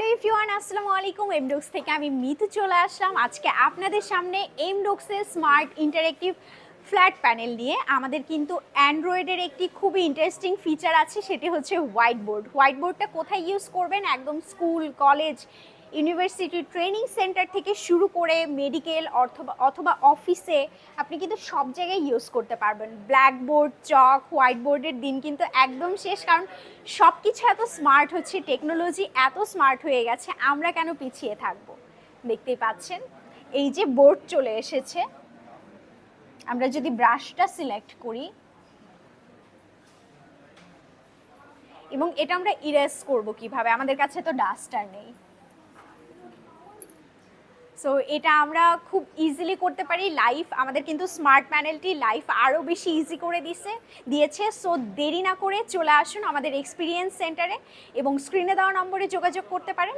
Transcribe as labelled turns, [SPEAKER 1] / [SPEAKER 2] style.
[SPEAKER 1] Hello ইফিওয়ান আসসালামু আলাইকুম। এমডক্স থেকে আমি মিতু চলে আসলাম। আজকে আপনাদের সামনে এমডক্সের স্মার্ট ইন্টারেক্টিভ ফ্ল্যাট প্যানেল নিয়ে। আমাদের কিন্তু অ্যান্ড্রয়েডের একটি খুবই ইন্টারেস্টিং ফিচার আছে, সেটি হচ্ছে হোয়াইট বোর্ড হোয়াইট বোর্ডটা কোথায় ইউজ করবেন? একদম school college university training centre থেকে শুরু করে মেডিকেল অথবা অথবা অফিসে আপনি কিন্তু সব জায়গায় ইউজ করতে পারবেন। ব্ল্যাকবোর্ড, চক হোয়াইট বোর্ডের দিন কিন্তু একদম শেষ, কারণ সব কিছু এত স্মার্ট হচ্ছে টেকনোলজি এত স্মার্ট হয়ে গেছে, আমরা কেন পিছিয়ে থাকব? দেখতেই পাচ্ছেন? এই যে বোর্ড চলে এসেছে। আমরা যদি ব্রাশটা সিলেক্ট করি, এবং এটা আমরা ইরেজ করব কীভাবে? আমাদের কাছে তো ডাস্টার নেই। সো এটা আমরা খুব ইজিলি করতে পারি। লাইফ আমাদের কিন্তু স্মার্ট প্যানেলটি লাইফ আরও বেশি ইজি করে দিছে, দিয়েছে। সো দেরি না করে চলে আসুন আমাদের এক্সপিরিয়েন্স সেন্টারে এবং স্ক্রিনে দেওয়া নম্বরে যোগাযোগ করতে পারেন।